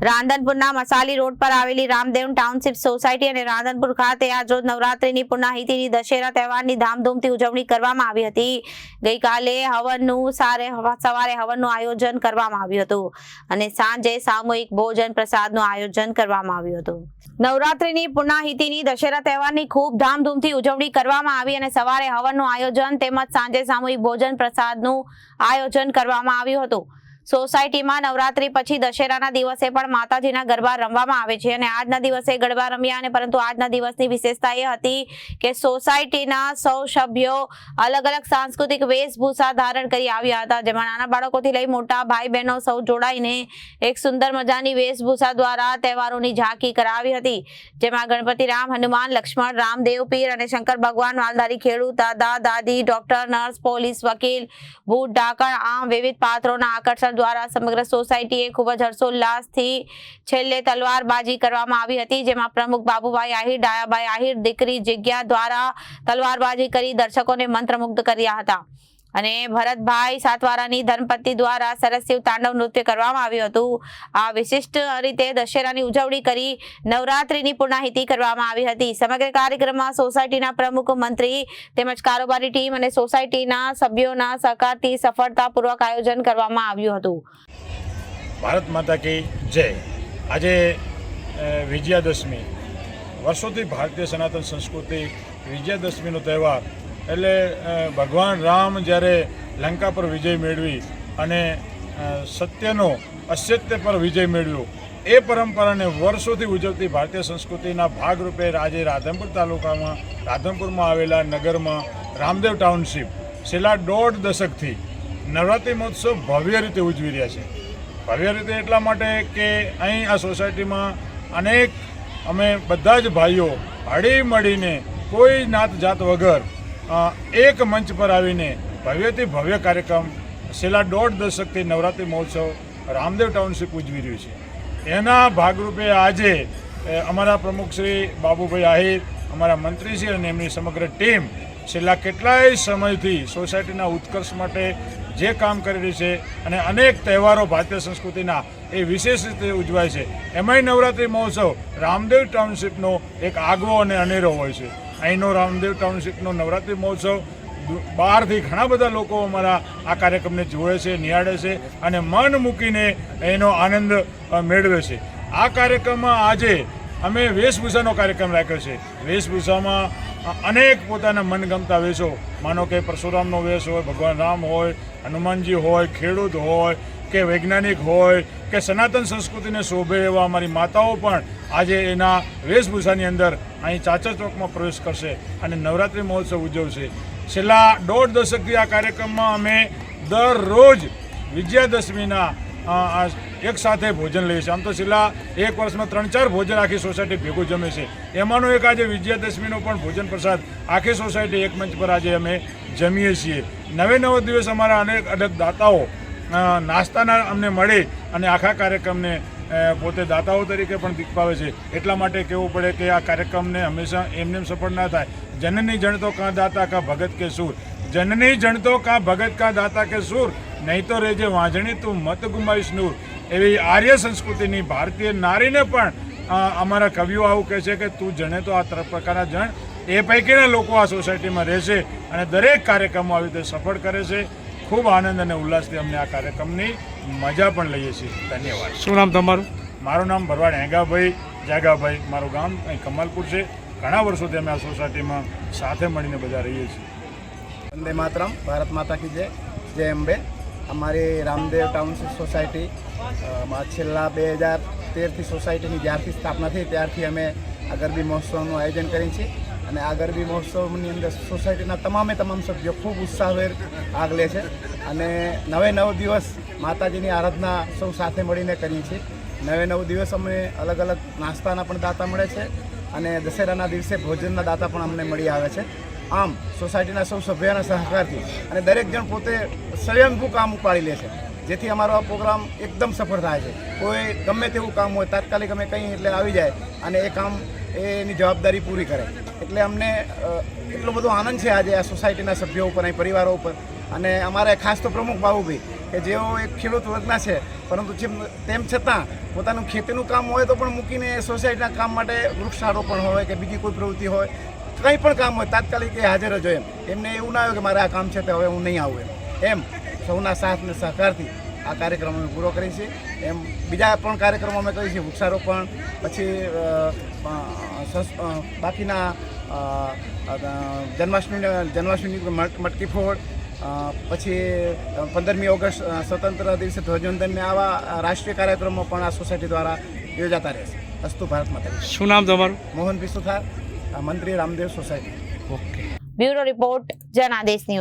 રાંધનપુરના મસાલી road પર આવેલી Ramdev township society અને રાંધનપુર ખાતે આજરોજ નવરાત્રીની પૂર્ણાહિતિની દશેરા તહેવારની ધામધૂમથી ઉજવણી કરવામાં આવી હતી. ગઈકાલે હવનનું સારે સવારે હવનનું આયોજન કરવામાં આવ્યું હતું અને સાંજે સામૂહિક ભોજન પ્રસાદનું આયોજન કરવામાં આવ્યું હતું. નવરાત્રીની પૂર્ણાહિતિની દશેરા તહેવારની ખૂબ ધામધૂમથી ઉજવણી કરવામાં આવી અને સવારે હવનનું આયોજન તેમજ સાંજે સામૂહિક ભોજન પ્રસાદનું આયોજન કરવામાં આવ્યું હતું. સોસાયટીમાં નવરાત્રી પછી દશેરાના દિવસે પણ માતાજીના ગરબા રમવામાં આવે છે અને આજના દિવસે ગરબા રમ્યા અને પરંતુ આજના દિવસની વિશેષતા એ હતી કે સોસાયટીના સૌ સભ્યો અલગ અલગ સાંસ્કૃતિક વેશભૂષા ધારણ કરી આવ્યા હતા, જેમાં નાના બાળકોથી લઈ મોટા ભાઈ બહેનો સૌ જોડાઈને એક સુંદર મજાની વેશભૂષા દ્વારા તહેવારોની ઝાંકી કરાવી હતી, જેમાં ગણપતિ રામ, હનુમાન, લક્ષ્મણ, રામદેવ, પીર અને શંકર ભગવાન માલધારી ખેડૂત, દાદા, દાદી, ડોક્ટર, નર્સ, પોલીસ, વકીલ, ભૂત, ડાકણ, આમ વિવિધ પાત્રોના આકર્ષણ દ્વારા સમગ્ર સોસાયટીએ ખૂબ જ હર્ષોલ્લાસથી છેલ્લે તલવારબાજી કરવામાં આવી હતી, જેમાં પ્રમુખ બાબુભાઈ આહિર, ડાયાભાઈ આહિર દીકરી જગ્યા દ્વારા તલવારબાજી કરી દર્શકોને મંત્રમુગ્ધ કર્યા હતા. અને ભરતભાઈ સાતવારાની ધનપતિ દ્વારા સરસ શિવ તાંડવ નૃત્ય કરવામાં આવ્યું હતું. આ વિશિષ્ટ રીતે દશેરાની ઉજવણી કરી નવરાત્રીની પૂર્ણાહિતિ કરવામાં આવી હતી. સમગ્ર કાર્યક્રમમાં સોસાયટીના પ્રમુખ મંત્રી તેમજ કારોબારી ટીમ અને સોસાયટીના સભ્યોના સહકારથી સફળતાપૂર્વક આયોજન કરવામાં આવ્યું હતું. ભારત માતા કી જય. આજે વિજયાદશમી. વર્ષોથી ભારતીય સનાતન સંસ્કૃતિ વિજયાદશમીનો તહેવાર એટલે ભગવાન રામ જ્યારે લંકા પર વિજય મેળવી અને સત્યનો અસત્ય પર વિજય મેળવ્યો, એ પરંપરાને વર્ષોથી ઉજવતી ભારતીય સંસ્કૃતિના ભાગરૂપે આજે રાધનપુર તાલુકામાં, રાધનપુરમાં આવેલા નગરમાં રામદેવ ટાઉનશીપ, છેલ્લા દોઢ દશકથી નવરાત્રિ મહોત્સવ ભવ્ય રીતે ઉજવી રહ્યા છે. ભવ્ય રીતે એટલા માટે કે અહીં આ સોસાયટીમાં અનેક, અમે બધા જ ભાઈઓ હળી મળીને કોઈ નાત જાત વગર એક મંચ પર આવીને ભવ્યથી ભવ્ય કાર્યક્રમ, છેલ્લા દોઢ દશકથી નવરાત્રિ મહોત્સવ રામદેવ ટાઉનશીપ ઉજવી રહ્યું છે. એના ભાગરૂપે આજે અમારા પ્રમુખ શ્રી બાબુભાઈ આહિર, અમારા મંત્રીશ્રી અને એમની સમગ્ર ટીમ છેલ્લા કેટલાય સમયથી સોસાયટીના ઉત્કર્ષ માટે જે કામ કરી રહી છે અને અનેક તહેવારો ભારતીય સંસ્કૃતિના એ વિશેષ રીતે ઉજવાય છે. એમાંય નવરાત્રિ મહોત્સવ રામદેવ ટાઉનશીપનો એક આગવો અને અનેરો હોય છે. અહીંનો રામદેવ ટાઉનશીપનો નવરાત્રિ મહોત્સવ. બહારથી ઘણા બધા લોકો અમારા આ કાર્યક્રમને જોવે છે, નિહાળે છે અને મન મૂકીને એનો આનંદ મેળવે છે. આ કાર્યક્રમમાં આજે અમે વેશભૂષાનો કાર્યક્રમ રાખ્યો છે. વેશભૂષામાં અનેક પોતાના મનગમતા વેશો. માનો કે પરશુરામનો વેશ હોય, ભગવાન રામ હોય, હનુમાનજી હોય, ખેડૂત હોય કે વૈજ્ઞાનિક હોય કે સનાતન સંસ્કૃતિને શોભે એવા અમારી માતાઓ પણ આજે એના વેશભૂષાની અંદર અહીં ચાચર ચોકમાં પ્રવેશ કરશે અને નવરાત્રિ મહોત્સવ ઉજવશે. છેલ્લા દોઢ દશકથી આ કાર્યક્રમમાં અમે દરરોજ વિજયાદશમીના એક સાથે ભોજન લઈએ છીએ. આમ તો છેલ્લા એક વર્ષમાં ત્રણ ચાર ભોજન આખી સોસાયટી ભેગું જમે છે. એમાંનો એક આજે વિજયાદશમીનો પણ ભોજન પ્રસાદ આખી સોસાયટી એક મંચ પર આજે અમે જમીએ છીએ. નવે નવ દિવસ અમારા અનેક અનેક દાતાઓ નાસ્તાના અમને મળે અને આખા કાર્યક્રમને પોતે દાતાઓ તરીકે પણ દીપાવે છે. એટલા માટે કહેવું પડે કે આ કાર્યક્રમને હંમેશા એમને સફળ ના થાય. જનની જણતો કાં દાતા કાં ભગત કે સૂર? જનની જણતો કાં ભગત કાં દાતા કે સૂર? નહીં તો રેજે વાંજણી તું મત ગુમાવીશ નૂર. એવી આર્ય સંસ્કૃતિની ભારતીય નારીને પણ અમારા કવિઓ આવું કહે છે કે તું જણે તો આ ત્રણ પ્રકારના જણ. એ પૈકીના લોકો આ સોસાયટીમાં રહેશે અને દરેક કાર્યક્રમો આવી રીતે સફળ કરે છે. ખૂબ આનંદ અને ઉલ્લાસથી અમને આ કાર્યક્રમની મજા પણ લઈએ છીએ. ધન્યવાદ. શું નામ તમારું? મારું નામ ભરવાડ હેંગાભાઈ જાગાભાઈ. મારું ગામ અહીં કમાલપુર છે. ઘણા વર્ષોથી અમે આ સોસાયટીમાં સાથે મળીને બધા રહીએ છીએ. વંદે માતરમ ભારત માતા કી જય. જય અંબે. અમારી રામદેવ ટાઉનશીપ સોસાયટી છેલ્લા બે હજાર તેરથી સોસાયટીની જ્યારથી સ્થાપના થઈ ત્યારથી અમે આ ગરબી મહોત્સવનું આયોજન કરીએ છીએ. અને આ ગરબી મહોત્સવની અંદર સોસાયટીના તમામે તમામ સભ્યો ખૂબ ઉત્સાહભેર ભાગ લે છે અને નવે નવ દિવસ માતાજીની આરાધના સૌ સાથે મળીને કરીએ છીએ. નવે નવ દિવસ અમે અલગ અલગ નાસ્તાના પણ દાતા મળે છે અને દશેરાના દિવસે ભોજનના દાતા પણ અમને મળી આવે છે. આમ સોસાયટીના સૌ સભ્યોના સહકારથી અને દરેક જણ પોતે સ્વયંભૂ કામ ઉપાડી લે છે. જેથી અમારો આ પ્રોગ્રામ એકદમ સફળ થાય છે. કોઈ ગમે તેવું કામ હોય, તાત્કાલિક અમે કંઈ એટલે આવી જાય અને એ કામ એની જવાબદારી પૂરી કરે. એટલે અમને એટલો બધો આનંદ છે આજે આ સોસાયટીના સભ્યો ઉપર અહીં પરિવારો ઉપર. અને અમારે ખાસ તો પ્રમુખ બાબુભાઈ, કે જેઓ એક ખેડૂત વર્ગના છે, પરંતુ જેમ, તેમ છતાં પોતાનું ખેતીનું કામ હોય તો પણ મૂકીને સોસાયટીના કામ માટે વૃક્ષારોપણ હોય કે બીજી કોઈ પ્રવૃત્તિ હોય, કંઈ પણ કામ હોય, તાત્કાલિક એ હાજર જ હોય એમ. એમને એવું ના હોય કે મારે આ કામ છે તો હવે હું નહીં આવું એમ. એમ. સૌના સાથ અને સહકારથી આ કાર્યક્રમ અમે પૂરો કરીએ છીએ. એમ બીજા પણ કાર્યક્રમો અમે કરીએ છીએ વૃક્ષારોપણ પછી બાકીના અ, જન્માષ્ટમી મટકી ફોડ પછી પંદરમી ઓગસ્ટ સ્વતંત્ર દિવસે ધ્વજવંદનને આવા રાષ્ટ્રીય કાર્યક્રમો પણ આ સોસાયટી દ્વારા યોજાતા રહેશે. અસ્તુ ભારત માતા શું નામ તમારું? મોહન બિસુથાર મંત્રી Ramdev society. Okay. Bureau report Janadesh news.